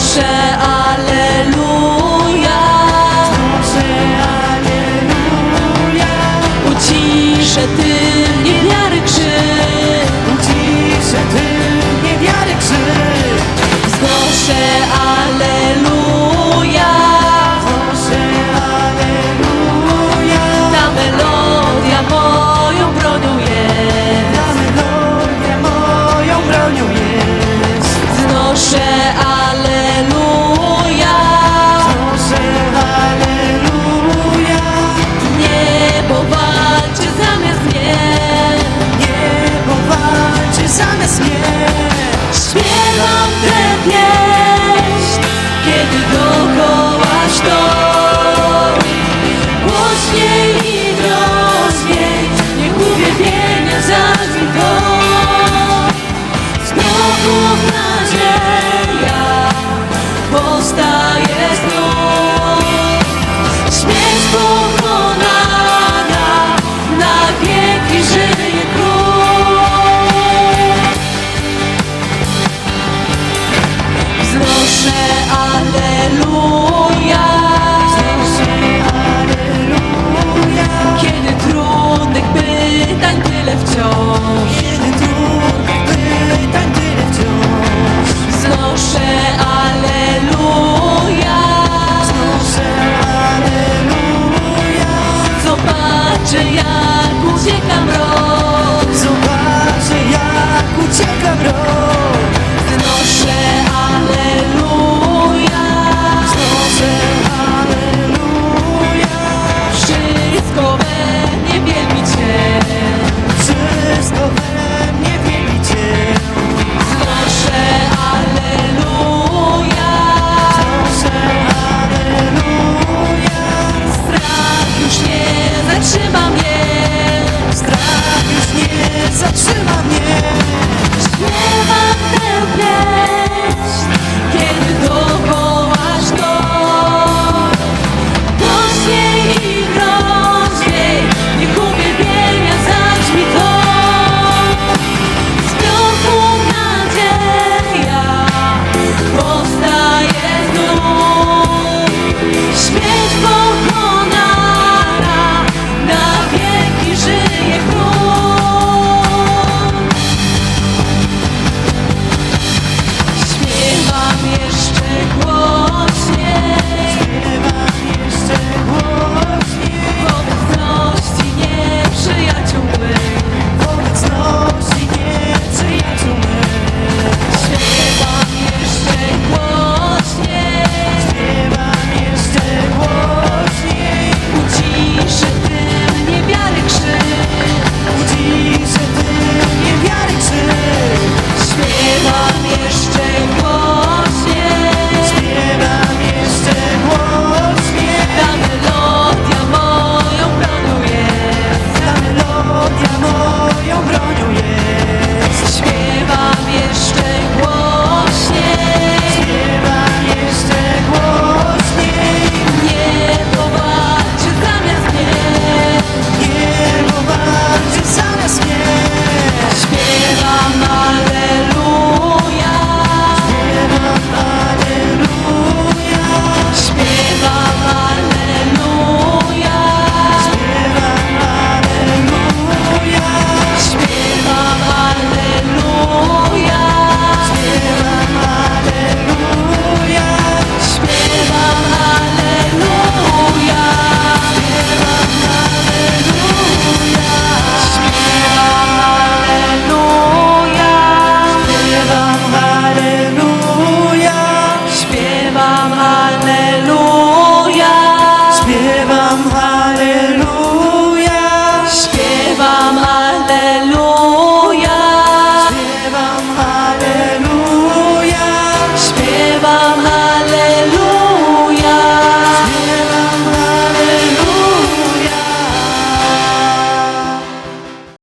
Proszę, aleluja. Proszę, aleluja. Uciszę ty niewiary krzyk. Uciszę ty.